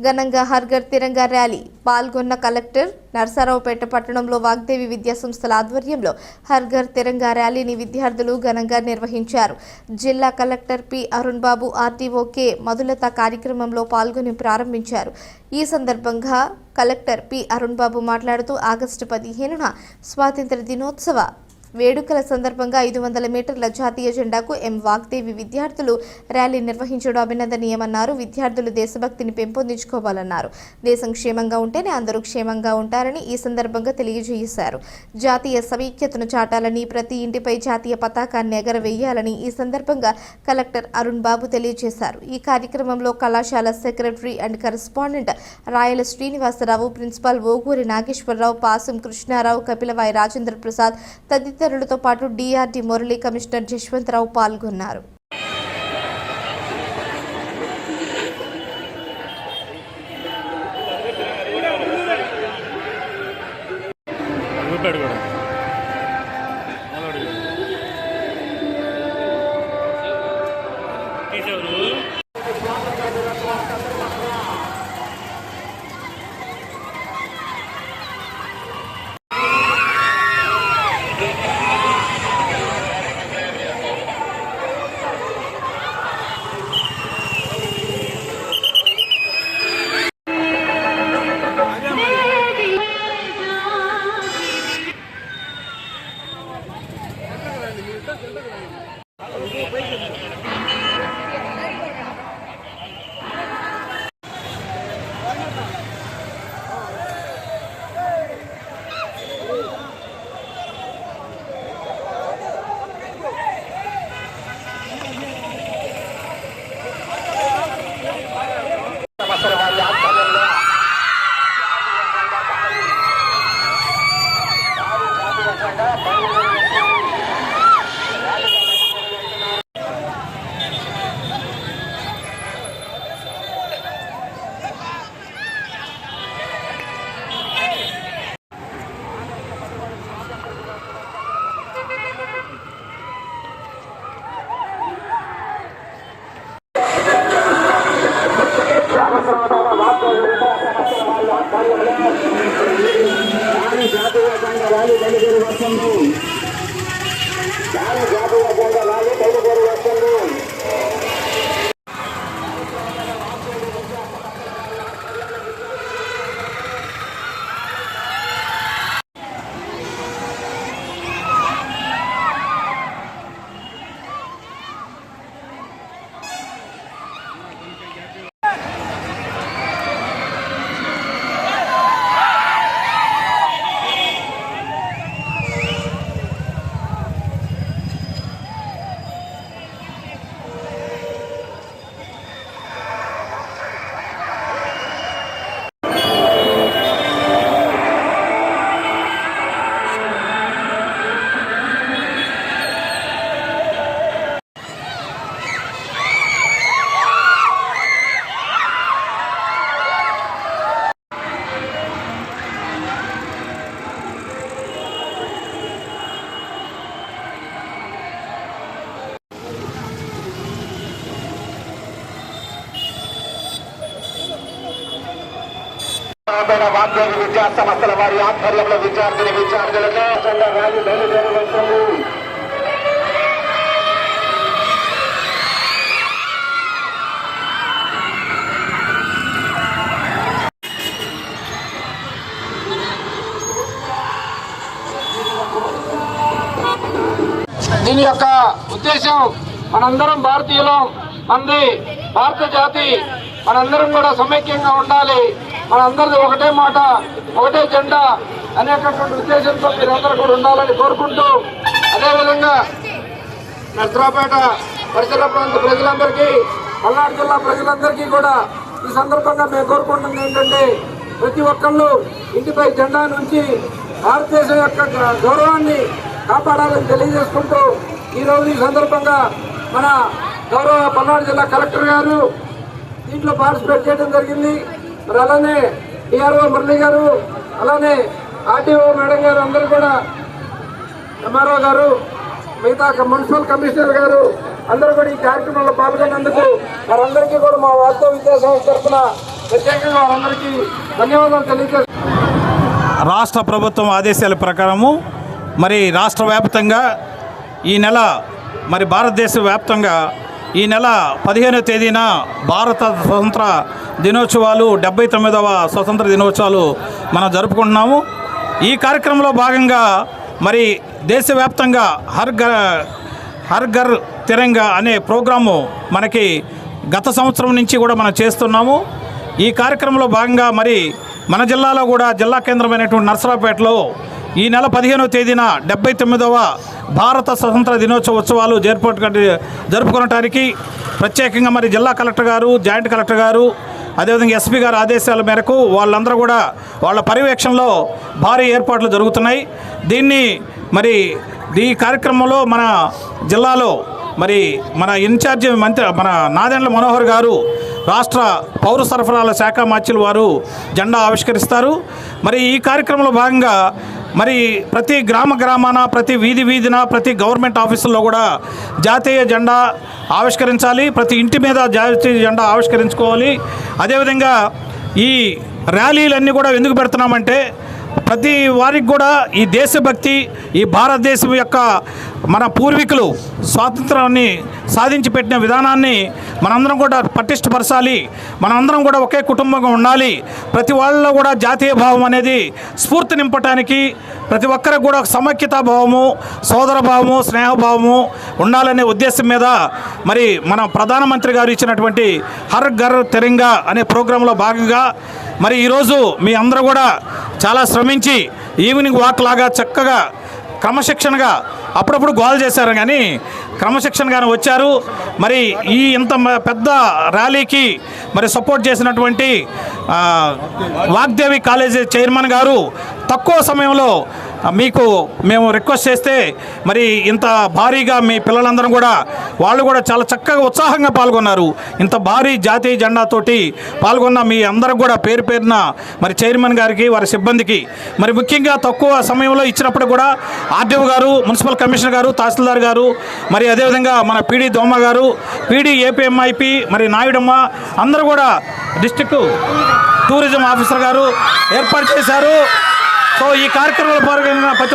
ఘనంగా హర్ఘర్ తిరంగా ర్యాలీ పాల్గొన్న కలెక్టర్ నర్సారావుపేట పట్టణంలో వాగ్దేవి విద్యా సంస్థల ఆధ్వర్యంలో హర్ఘర్ తిరంగా ర్యాలీని విద్యార్థులు ఘనంగా నిర్వహించారు. జిల్లా collector P. Arun Babu RTO K. Madhulatha కార్యక్రమంలో పాల్గొని ప్రారంభించారు. ఈ సందర్భంగా కలెక్టర్ పి. అరుణ్ బాబు మాట్లాడుతూ ఆగస్టు పదిహేనున స్వాతంత్ర దినోత్సవ వేడుకల సందర్భంగా ఐదు వందల మీటర్ల జాతీయ జెండాకు ఎం వాగ్దేవి విద్యార్థులు ర్యాలీ నిర్వహించడం అభినందనీయమన్నారు. విద్యార్థులు దేశభక్తిని పెంపొందించుకోవాలన్నారు. దేశం క్షేమంగా ఉంటేనే అందరూ క్షేమంగా ఉంటారని ఈ సందర్భంగా తెలియజేశారు. జాతీయ సమైక్యతను చాటాలని ప్రతి ఇంటిపై జాతీయ పతాకాన్ని ఎగరవేయాలని ఈ సందర్భంగా కలెక్టర్ అరుణ్ బాబు తెలియజేశారు. ఈ కార్యక్రమంలో కళాశాల secretary and correspondent Rayala Srinivasa Rao principal Oguri Nageswara Rao Pasam Krishna Rao Kapilavayi Rajendra Prasad తదితరులతో పాటు డిఆర్డి మురళీ కమిషనర్ జశ్వంతరావు పాల్గొన్నారు. ఊపాడు కూడా నిలబడి కూడా. తీసేవారు పేద వాగ్దేవి విద్యా సంస్థల వారి ఆధ్వర్యంలో విద్యార్థిని విద్యార్థులకు ర్యాలీ దీని యొక్క ఉద్దేశం మనందరం భారతీయులం మంది భారత జాతి మనందరం కూడా సమైక్యంగా ఉండాలి. మనందరిది ఒకటే మాట ఒకటే జెండా అనేటటువంటి ఉద్దేశంతో మీరందరూ కూడా ఉండాలని కోరుకుంటూ అదేవిధంగా నర్సరాపేట పరిసర ప్రాంత ప్రజలందరికీ పల్నాడు జిల్లా ప్రజలందరికీ కూడా ఈ సందర్భంగా మేము కోరుకుంటుంది ఏంటంటే ప్రతి ఒక్కళ్ళు ఇంటిపై జెండా నుంచి భారతదేశం యొక్క గౌరవాన్ని కాపాడాలని తెలియజేసుకుంటూ ఈరోజు ఈ సందర్భంగా మన గౌరవ పల్నాడు జిల్లా కలెక్టర్ గారు దీంట్లో పార్టిసిపేట్ చేయడం జరిగింది. మరి అలానే డిఆర్ఓ మురళి గారు అలానే ఆర్టీఓ మేడం గారు అందరూ కూడా ఎంఆర్ఓ గారు మిగతా మున్సిపల్ కమిషనర్ గారు అందరూ కూడా ఈ కార్యక్రమంలో పాల్గొన్నందుకు వారందరికీ కూడా మా వాస్తవ విద్యాసంస్థ తరఫున ప్రత్యేకంగా వారందరికీ ధన్యవాదాలు తెలియజేస్తున్నాను. రాష్ట్ర ప్రభుత్వం ఆదేశాల ప్రకారము మరి రాష్ట్ర వ్యాప్తంగా ఈ నెల మరి భారతదేశ వ్యాప్తంగా ఈ నెల పదిహేనో తేదీన భారత స్వతంత్ర దినోత్సవాలు డెబ్బై తొమ్మిదవ స్వతంత్ర దినోత్సవాలు మనం జరుపుకుంటున్నాము. ఈ కార్యక్రమంలో భాగంగా మరి దేశవ్యాప్తంగా హర్ ఘర్ హర్ ఘర్ తిరంగా అనే ప్రోగ్రాము మనకి గత సంవత్సరం నుంచి కూడా మనం చేస్తున్నాము. ఈ కార్యక్రమంలో భాగంగా మరి మన జిల్లాలో కూడా జిల్లా కేంద్రమైనటువంటి నర్సరావుపేటలో ఈ నెల పదిహేనవ తేదీన డెబ్బై తొమ్మిదవ భారత స్వతంత్ర దినోత్సవ ఉత్సవాలు జరుపు జరుపుకోవటానికి ప్రత్యేకంగా మరి జిల్లా కలెక్టర్ గారు జాయింట్ కలెక్టర్ గారు అదేవిధంగా ఎస్పీ గారి ఆదేశాల మేరకు వాళ్ళందరూ కూడా వాళ్ళ పర్యవేక్షణలో భారీ ఏర్పాట్లు జరుగుతున్నాయి. దీన్ని మరి ఈ కార్యక్రమంలో మన జిల్లాలో మరి మన ఇన్ఛార్జి మంత్రి మన నాదెండ్ల మనోహర్ గారు రాష్ట్ర పౌర సరఫరాల శాఖ మాచ్యులు వారు జెండా ఆవిష్కరిస్తారు. మరి ఈ కార్యక్రమంలో భాగంగా మరి ప్రతి గ్రామ గ్రామాన ప్రతి వీధి వీధిన ప్రతి గవర్నమెంట్ ఆఫీసుల్లో కూడా జాతీయ జెండా ఆవిష్కరించాలి ప్రతి ఇంటి మీద జాతీయ జెండా ఆవిష్కరించుకోవాలి. అదేవిధంగా ఈ ర్యాలీలన్నీ కూడా ఎందుకు పెడుతున్నామంటే ప్రతి వారికి కూడా ఈ దేశభక్తి ఈ భారతదేశం యొక్క మన పూర్వీకులు స్వాతంత్రాన్ని సాధించి పెట్టిన విధానాన్ని మనందరం కూడా పటిష్టపరచాలి. మనందరం కూడా ఒకే కుటుంబంగా ఉండాలి. ప్రతి వాళ్ళలో కూడా జాతీయ భావం అనేది స్ఫూర్తి నింపటానికి ప్రతి ఒక్కరికి కూడా ఒక సమైక్యతా భావము సోదర భావము స్నేహభావము ఉండాలనే ఉద్దేశం మీద మరి మన ప్రధానమంత్రి గారు ఇచ్చినటువంటి హర్ ఘర్ తెరంగా అనే ప్రోగ్రాంలో భాగంగా మరి ఈరోజు మీ అందరూ కూడా చాలా శ్రమించి ఈవినింగ్ వాక్ లాగా చక్కగా క్రమశిక్షణగా అప్పుడప్పుడు గోల్ చేశారు కానీ క్రమశిక్షణగానే వచ్చారు. మరి ఈ ఇంత మ- పెద్ద ర్యాలీకి మరి సపోర్ట్ చేసినటువంటి వాగ్దేవి కాలేజీ చైర్మన్ గారు తక్కువ సమయంలో మీకు మేము రిక్వెస్ట్ చేస్తే మరి ఇంత భారీగా మీ పిల్లలందరూ కూడా వాళ్ళు కూడా చాలా చక్కగా ఉత్సాహంగా పాల్గొన్నారు. ఇంత భారీ జాతీయ జెండాతోటి పాల్గొన్న మీ అందరికి కూడా పేరు పేరున మరి చైర్మన్ గారికి వారి సిబ్బందికి మరి ముఖ్యంగా తక్కువ సమయంలో ఇచ్చినప్పుడు కూడా ఆర్డీఓ గారు మున్సిపల్ కమిషనర్ గారు తహసీల్దార్ గారు మరి అదేవిధంగా మన పీడీ దోమ గారు పీడీ ఏపీఎంఐపి మరి నాయుడమ్మ అందరూ కూడా డిస్టిక్ టూరిజం ఆఫీసర్ గారు ఏర్పాటు చేశారు. సో ఈ కార్యక్రమంలో పాల్గొన్న ప్రతి